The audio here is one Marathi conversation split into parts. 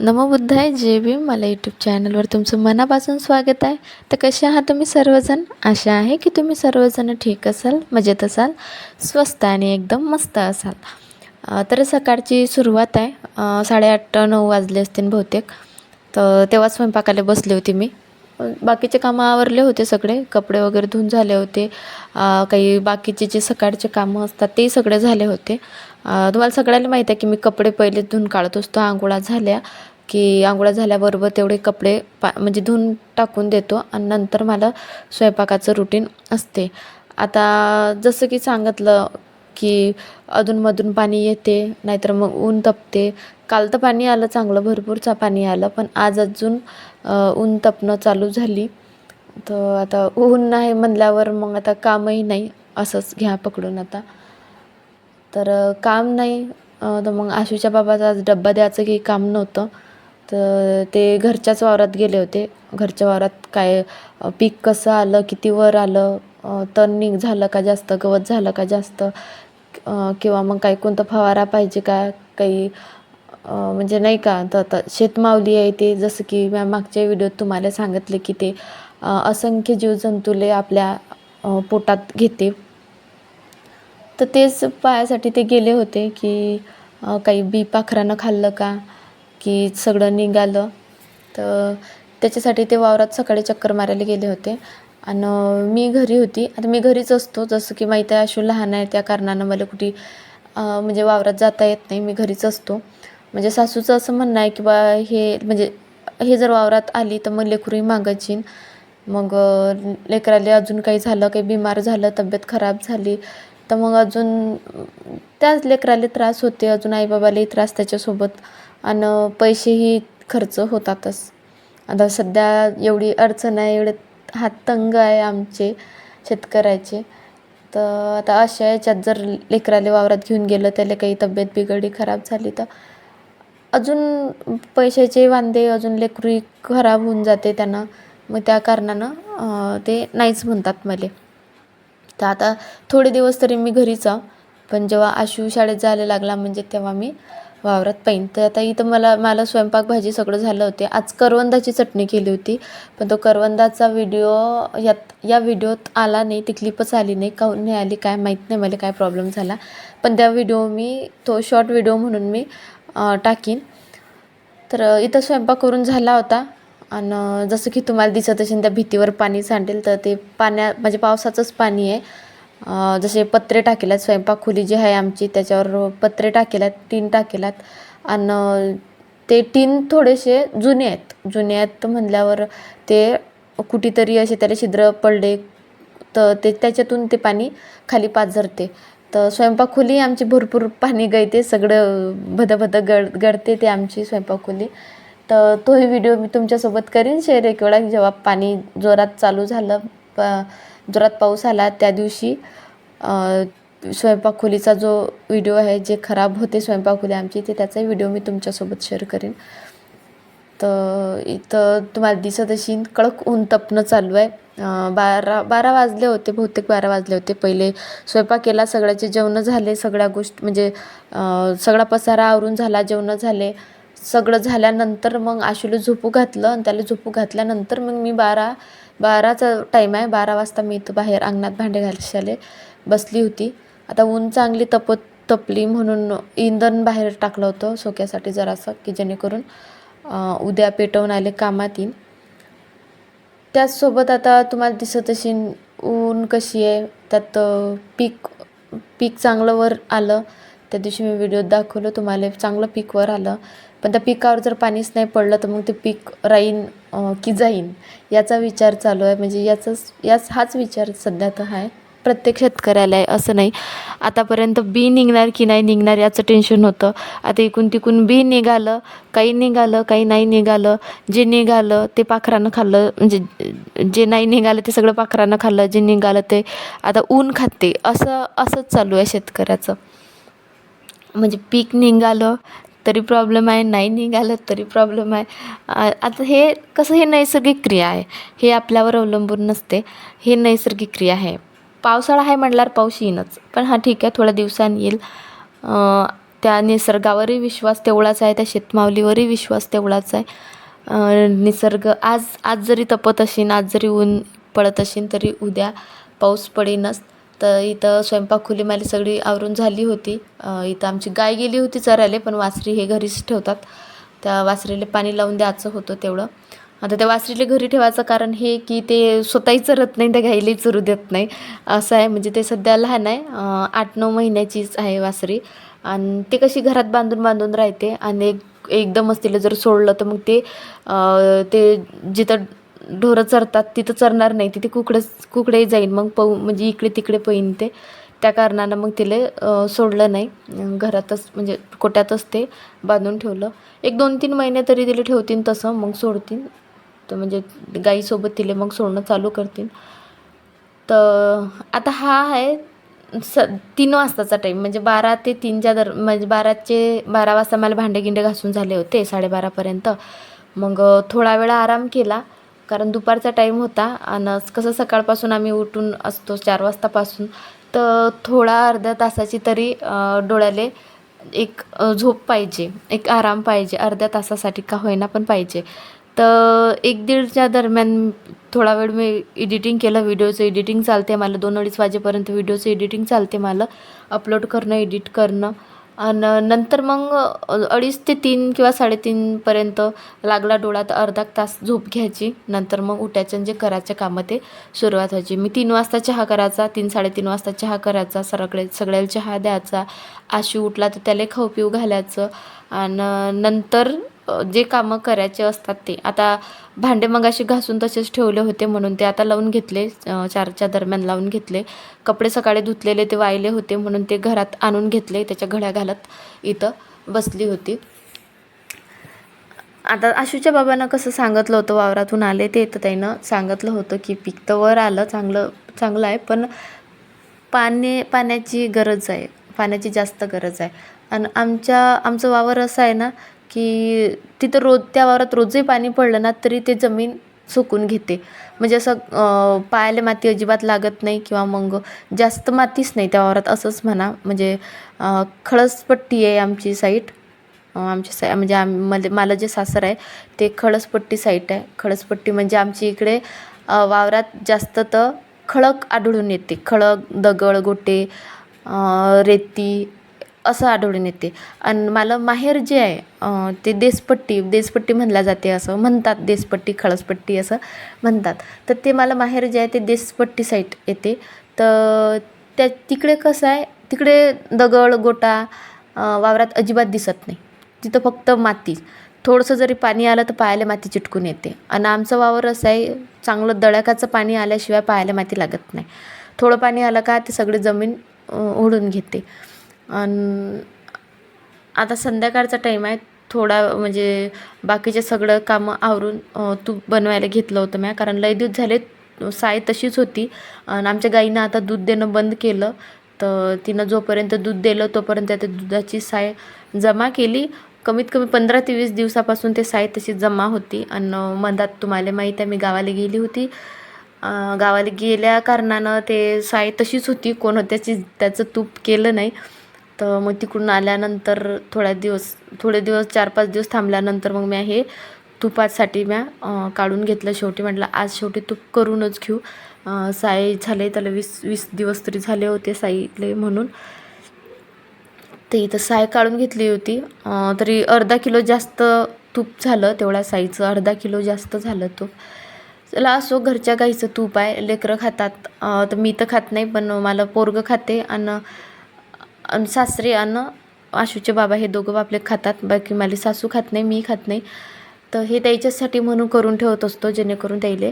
नमोबुद्धाय जे बी मला यूट्यूब चॅनलवर तुमचं मनापासून स्वागत आहे. तर कसे आहात तुम्ही सर्वजण? आशा आहे की तुम्ही सर्वजण ठीक असाल मजेत असाल स्वस्त आणि एकदम मस्त असाल. तर सकाळची सुरुवात आहे. साडेआठ नऊ वाजले असतील बहुतेक. तर तेव्हा स्वयंपाकाला बसले होते मी. बाकीचे कामं आवरले होते सगळे. कपडे वगैरे धुवून झाले होते. काही बाकीचे जे सकाळचे कामं असतात ते सगळे झाले होते. तुम्हाला सगळ्याला माहीत आहे की मी कपडे पहिले धुवून काढत असतो. आंघोळा झाल्या की आंघोळा झाल्याबरोबर तेवढे कपडे पा म्हणजे धुवून टाकून देतो आणि नंतर मला स्वयंपाकाचं रुटीन असते. आता जसं की सांगितलं की अधूनमधून पाणी येते नाहीतर मग ऊन तपते काल तर पाणी आलं चांगलं भरपूरचा पाणी आलं पण आज अजून ऊन तपणं चालू झाली. तर आता ऊन नाही म्हणल्यावर मग आता कामही नाही असंच घ्या पकडून आता. तर काम नाही तर मग आशूच्या बाबाचा आज डब्बा द्यायचं काही काम नव्हतं. तर ते घरच्याच वावरात गेले होते. घरच्या वावरात काय पीक कसं आलं किती वर आलं तण निघ झालं का जास्त गवत झालं का जास्त किंवा मग काही कोणतं फवारा पाहिजे का काही म्हणजे नाही का तर आता शेतमावली आहे ते जसं की मी मागच्या व्हिडिओत तुम्हाला सांगितले की ते असंख्य जीवजंतूले आपल्या पोटात घेते. तर तेच पायासाठी ते गेले होते की काही बी पाखरानं खाल्लं का की सगळं निघालं. तर त्याच्यासाठी ते वावरात सकाळी चक्कर मारायला गेले होते. आणि मी घरी होती. आता मी घरीच असतो. जसं की माहीत आहे आशू लहान आहे त्या कारणानं मला कुठे म्हणजे वावरात जाता येत नाही. मी घरीच असतो. म्हणजे सासूचं असं म्हणणं आहे की बा हे म्हणजे हे जर वावरात आली तर मग लेकरूही मागायची मग लेकराले लेकराला अजून काही झालं काही बिमार झालं तब्येत खराब झाली तर मग अजून त्याच लेकराला त्रास होते अजून आईबाबालाही त्रास त्याच्यासोबत. आणि पैसेही खर्च होतातच. आता सध्या एवढी अडचण आहे एवढे हात तंग आहे आमचे शेतकऱ्याचे. तर आता अशा याच्यात जर लेकराले वावरात घेऊन गेलं त्याला काही तब्येत बिघडली खराब झाली तर अजून पैशाचे वांदे अजून लेकरू खराब होऊन जाते त्यांना. मग त्या कारणानं ते नाहीच म्हणतात मला. तर आता थोडे दिवस तरी मी घरीच आहो. पण जेव्हा आशू शाळेत जायला लागला म्हणजे तेव्हा मी वावरात पाहीन. तर आता इथं मला मला स्वयंपाक भाजी सगळं झालं होते. आज करवंदाची चटणी केली होती. पण तो करवंदाचा व्हिडिओ यात या व्हिडिओत आला नाही. ती क्लिपच आली नाही. काहून नाही आली काय माहीत नाही मला काय प्रॉब्लेम झाला. पण त्या व्हिडिओ मी तो शॉर्ट व्हिडिओ म्हणून मी टाकीन. तर इथं स्वयंपाक करून झाला होता. आणि जसं की तुम्हाला दिसत असेल त्या भीतीवर पाणी सांडेल तर ते पाण्या म्हणजे पावसाचंच पाणी आहे. जसे पत्रे टाकेलात स्वयंपाक खोली जी आहे आमची त्याच्यावर पत्रे टाकेलात टीन टाकेलात. आणि ते टीन थोडेसे जुने आहेत. जुने आहेत म्हणल्यावर ते कुठेतरी असे त्याला छिद्र पडले तर ते त्याच्यातून ते पाणी खाली पाझरते तर स्वयंपाकखोली आमची भरपूर पाणी गळते सगळं भदभद गड गळते ते आमची स्वयंपाकखोली. तर तोही व्हिडिओ मी तुमच्यासोबत करीन शेअर एक वेळा जेव्हा पाणी जोरात चालू झालं प जोरात पाऊस आला त्या दिवशी स्वयंपाकखोलीचा जो व्हिडिओ आहे जे खराब होते स्वयंपाकखोली आमची ते त्याचाही व्हिडिओ मी तुमच्यासोबत शेअर करेन. तर इथं तुम्हाला दिसत असेल कडक ऊन तपणं चालू आहे. बारा बारा वाजले होते बहुतेक बारा वाजले होते. पहिले स्वयंपाक केला सगळ्याचे जेवणं झाले सगळ्या गोष्टी म्हणजे सगळा पसारा आवरून झाला जेवणं झाले. सगळं झाल्यानंतर मग आशूला झोपू घातलं आणि त्याला झोपू घातल्यानंतर मग मी बारा बाराचा टाईम आहे. बारा वाजता मी इथं बाहेर अंगणात भांडे घालशाले बसली होती. आता ऊन चांगली तपत तपली म्हणून इंधन बाहेर टाकलं होतं सोक्यासाठी जरासं की जेणेकरून उद्या पेटवून आले कामात येईन त्याचसोबत आता तुम्हाला दिसत अशी ऊन कशी आहे त्यात पीक पीक चांगलं वर आलं. त्या दिवशी मी व्हिडिओत दाखवलं तुम्हाला चांगलं पीक वर आलं. पण त्या पिकावर जर पाणीच नाही पडलं तर मग ते पीक राहीन की जाईन याचा विचार चालू आहे. म्हणजे याचाच याच हाच विचार सध्या तर आहे. प्रत्येक शेतकऱ्याला आहे असं नाही. आतापर्यंत बी निघणार की नाही निघणार याचं टेन्शन होतं. आता इकून तिकून बी निघालं काही निघालं काही नाही निघालं. जे निघालं ते पाखरानं खाल्लं म्हणजे जे नाही निघालं ते सगळं पाखरानं खाल्लं जे निघालं ते आता ऊन खाते. असं असंच चालू आहे शेतकऱ्याचं. म्हणजे पीक निघालं तरी प्रॉब्लेम आहे. नाही निघालं तरी प्रॉब्लेम आहे. आता हे कसं हे नैसर्गिक क्रिया आहे. हे आपल्यावर अवलंबून नसते. हे नैसर्गिक क्रिया आहे. पावसाळा आहे म्हटल्यावर पाऊस येईनच. पण हा ठीक आहे थोड्या दिवसांनी येईल. त्या निसर्गावरही विश्वास तेवढाच आहे त्या शेतमावलीवरही विश्वास तेवढाच आहे. निसर्ग आज आज जरी तपत असेन आज जरी ऊन पडत असेन तरी उद्या पाऊस पडेनच. तर इथं स्वयंपाक खुलीमाली माझी सगळी आवरून झाली होती. इथं आमची गाय गेली होती चरायला पण वासरी हे घरीच ठेवतात. त्या वासरीला पाणी लावून द्यायचं होतं तेवढं. आता त्या वासरीले घरी ठेवायचं कारण हे की ते स्वतःही चरत नाही त्या घाईलाही चरू देत नाही. असं आहे म्हणजे ते सध्या लहान आहे. आठ नऊ महिन्याचीच आहे वासरी. आणि ते कशी घरात बांधून बांधून राहते आणि एक एकदमच तिला जर सोडलं तर मग ते ते जिथं ढोरं चरतात तिथं चरणार नाही. तिथे कुकडंच कुकडेही जाईन. मग पऊ म्हणजे इकडे तिकडे पळीन ते. त्या कारणानं मग तिला सोडलं नाही. घरातच म्हणजे कोट्यातच ते बांधून ठेवलं. एक दोन तीन महिने तरी तिला ठेवतीन तसं मग सोडतीन. तर म्हणजे गाईसोबत तिला मग सोडणं चालू करतील. तर आता हा आहे स तीन वाजताचा टाईम म्हणजे बारा ते तीनच्या दर म्हणजे बाराचे बारा वाजता मला भांडे गिंडे घासून झाले होते साडेबारापर्यंत मग थोडा वेळा आराम केला कारण दुपारचा टाईम होता आणि कसं सकाळपासून आम्ही उठून असतो चार वाजतापासून. तर थोडा अर्ध्या तासाची तरी डोळ्याले एक झोप पाहिजे एक आराम पाहिजे अर्ध्या तासासाठी का होईना पण पाहिजे. तर एक दीडच्या दरम्यान थोडा वेळ मी एडिटिंग केलं व्हिडिओचं एडिटिंग चालते मला. दोन अडीच वाजेपर्यंत व्हिडिओचं एडिटिंग चालते मला. अपलोड करणं एडिट करणं. आणि नंतर मग अडीच ते तीन किंवा साडेतीनपर्यंत लागला डोळा तर अर्धा तास झोप घ्यायची. नंतर मग उठायचं जे करायचे कामं ते सुरुवात व्हायची. मी तीन वाजता चहा करायचा तीन साडेतीन वाजता चहा करायचा सगळे सगळ्याला चहा द्यायचा. आशू उठला तर त्याला खाऊ पिऊ घालायचं. आणि नंतर जे कामं करायचे असतात ते. आता भांडे मगाशी घासून तसेच ठेवले होते म्हणून ते आता लावून घेतले चारच्या दरम्यान लावून घेतले. कपडे सकाळी धुतलेले ते वाहिले होते म्हणून ते घरात आणून घेतले त्याच्या घड्या घालत इथं बसली होती. आता आशूच्या बाबांना कसं सांगितलं होतं वावरातून आले ते तर त्यानं सांगितलं होतं की पीक तर वर आलं चांगलं चांगलं आहे पण पाणी पाण्याची गरज आहे. पाण्याची जास्त गरज आहे. आणि आमच्या आमचं वावर असं आहे ना की तिथं रोज त्या वावरात रोजही पाणी पडलं ना तरी ते जमीन सुकून घेते. म्हणजे असं पायाला माती अजिबात लागत नाही किंवा मग जास्त मातीच नाही त्या वावरात असंच म्हणा. म्हणजे खळसपट्टी आहे आमची साईट आमची साय म्हणजे आम मला मला जे सासर आहे ते खळसपट्टी साईट आहे. खळसपट्टी म्हणजे आमची इकडे वावरात जास्त तर खळक आढळून येते. खळक दगड गोटे रेती असं आढळून येते. आणि मला माहेर जे आहे ते देसपट्टी देसपट्टी म्हणल्या जाते असं म्हणतात देसपट्टी खळसपट्टी असं म्हणतात. तर ते मला माहेर जे आहे ते देसपट्टी साईट येते. तर त्या तिकडे कसं आहे तिकडे दगड गोटा वावरात अजिबात दिसत नाही. तिथं फक्त माती. थोडंसं जरी पाणी आलं तर पायाला माती चिटकून येते. आणि आमचं वावर असं आहे चांगलं दळ्याकाचं पाणी आल्याशिवाय पायाला माती लागत नाही. थोडं पाणी आलं का ते सगळी जमीन ओढून घेते. आणि आता संध्याकाळचा टाईम आहे. थोडा म्हणजे बाकीचे सगळं कामं आवरून तूप बनवायला घेतलं होतं म्या. कारण लय दिवस झाले साय तशीच होती. आणि आमच्या गाईनं आता दूध देणं बंद केलं. तर तिनं जोपर्यंत दूध दिलं तोपर्यंत त्या दुधाची साय जमा केली. कमीत कमी पंधरा ते वीस दिवसापासून ते साय तशी जमा होती. आणि मधात तुम्हाला माहीत आहे मी गावाला गेली होती. गावाला गेल्या कारणानं ते साय तशीच होती. कोण त्याची त्याचं तूप केलं नाही. तर मग तिकडून आल्यानंतर थोड्या दिवस थोडे दिवस चार पाच दिवस थांबल्यानंतर मग मी हे तुपासाठी म्या काढून घेतलं शेवटी. म्हटलं आज शेवटी तूप करूनच घेऊ. साई झाले त्याला वीस वीस दिवस तरी झाले होते साईले म्हणून. ते इथं साय काढून घेतली होती. तरी अर्धा किलो जास्त तूप झालं तेवढ्या साईचं अर्धा किलो जास्त झालं तूप. चला असो घरच्या गाईचं तूप आहे. लेकरं खातात. तर मी तर खात नाही पण मला पोरगं खाते. आणि आणि सासरे आणि आशूचे बाबा हे दोघं आपले खातात बाकी माझी सासू खात नाही मी खात नाही. तर हे त्याच्यासाठी म्हणून करून ठेवत असतो जेणेकरून त्याले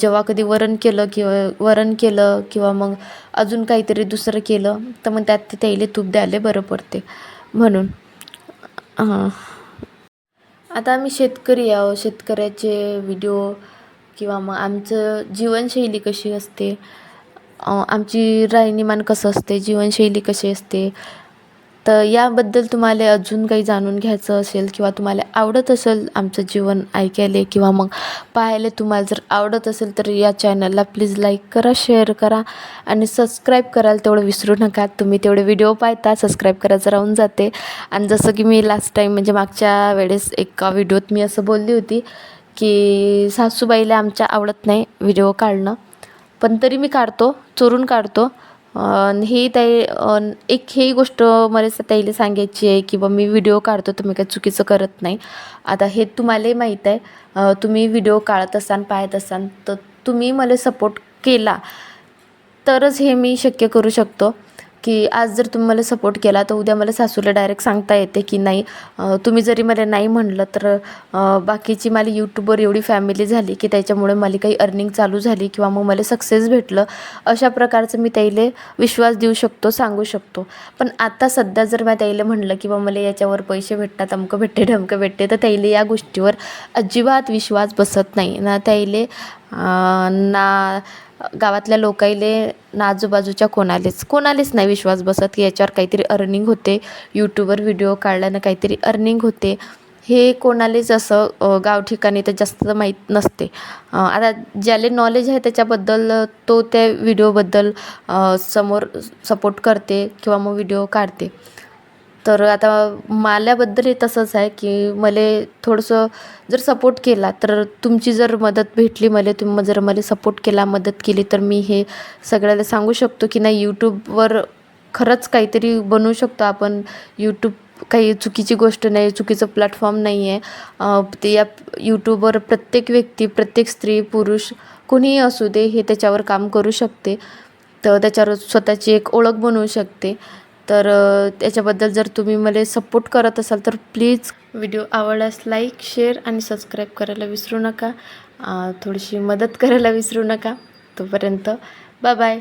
जेव्हा कधी वरण केलं किंवा वरण केलं किंवा मग अजून काहीतरी दुसरं केलं तर मग त्यात ते त्याइले तूप द्यायला बरं पडते म्हणून. आता आम्ही शेतकरी आहो शेतकऱ्याचे व्हिडिओ किंवा मग आमचं जीवनशैली कशी असते आमची राहणीमान कसं असते जीवनशैली कशी असते तर याबद्दल तुम्हाला अजून काही जाणून घ्यायचं असेल किंवा तुम्हाला आवडत असेल आमचं जीवन ऐकायला किंवा मग पाहायला तुम्हाला जर आवडत असेल तर या चॅनलला प्लीज लाईक करा शेअर करा आणि सबस्क्राईब करायला तेवढं विसरू नका. तुम्ही तेवढे व्हिडिओ पाहता सबस्क्राईब करायचं राहून जाते. आणि जसं की मी लास्ट टाईम म्हणजे मागच्या वेळेस एका व्हिडिओत मी असं बोलली होती की सासूबाईला आमच्या आवडत नाही व्हिडिओ काढणं. पण तरी मी काढतो चोरून काढतो. हे ताई एक ही गोष्ट मला स- ताईला सांगायची आहे की बा मी व्हिडिओ काढतो तुम्ही काही चुकीचं करत नाही. आता हे तुम्हालाही माहीत आहे तुम्ही व्हिडिओ काढत असाल पाहत असाल तर तुम्ही मला सपोर्ट केला तरच हे मी शक्य करू शकतो. की आज जर तुम्ही मला सपोर्ट केला तर उद्या मला सासूला डायरेक्ट सांगता येते की नाही तुम्ही जरी मला नाही म्हणलं तर बाकीची मला यूट्यूबवर एवढी फॅमिली झाली की त्याच्यामुळे मला काही अर्निंग चालू झाली किंवा मग मला सक्सेस भेटलं अशा प्रकारचं मी त्याईले विश्वास देऊ शकतो सांगू शकतो. पण आता सध्या जर मी त्याईले म्हणलं की बा मला याच्यावर पैसे भेटतात अमकं भेटते ढमकं भेटते तर त्याईले या गोष्टीवर अजिबात विश्वास बसत नाही. ना त्याईले ना गावातल्या लोकाईले ना आजूबाजूच्या कोणालेच कोणालेच नाही विश्वास बसत की याच्यावर काहीतरी अर्निंग होते. यूट्यूबवर व्हिडिओ काढल्यानं काहीतरी अर्निंग होते. हे कोणालाच असं गाव ठिकाणी तर जास्त माहीत नसते. आता ज्याले नॉलेज आहे त्याच्याबद्दल तो त्या व्हिडिओबद्दल समोर सपोर्ट करते किंवा मग व्हिडिओ काढते. तर आता माल्याबद्दलही तसंच आहे की मला थोडंसं जर सपोर्ट केला तर तुमची जर मदत भेटली मला तुम्ही जर मला सपोर्ट केला मदत केली तर मी हे सगळ्याला सांगू शकतो की नाही यूट्यूबवर खरंच काहीतरी बनवू शकतो आपण. यूट्यूब काही चुकीची गोष्ट नाही चुकीचं प्लॅटफॉर्म नाही आहे ते या यूट्यूबवर प्रत्येक व्यक्ती प्रत्येक स्त्री पुरुष कोणीही असू दे हे त्याच्यावर काम करू शकते. तर त्याच्यावर स्वतःची एक ओळख बनवू शकते. तर त्याच्याबद्दल जर तुम्ही मला सपोर्ट करत असाल तर प्लीज व्हिडिओ आवडल्यास लाईक शेअर आणि सबस्क्राईब करायला विसरू नका. थोडीशी मदत करायला विसरू नका. तोपर्यंत बाय बाय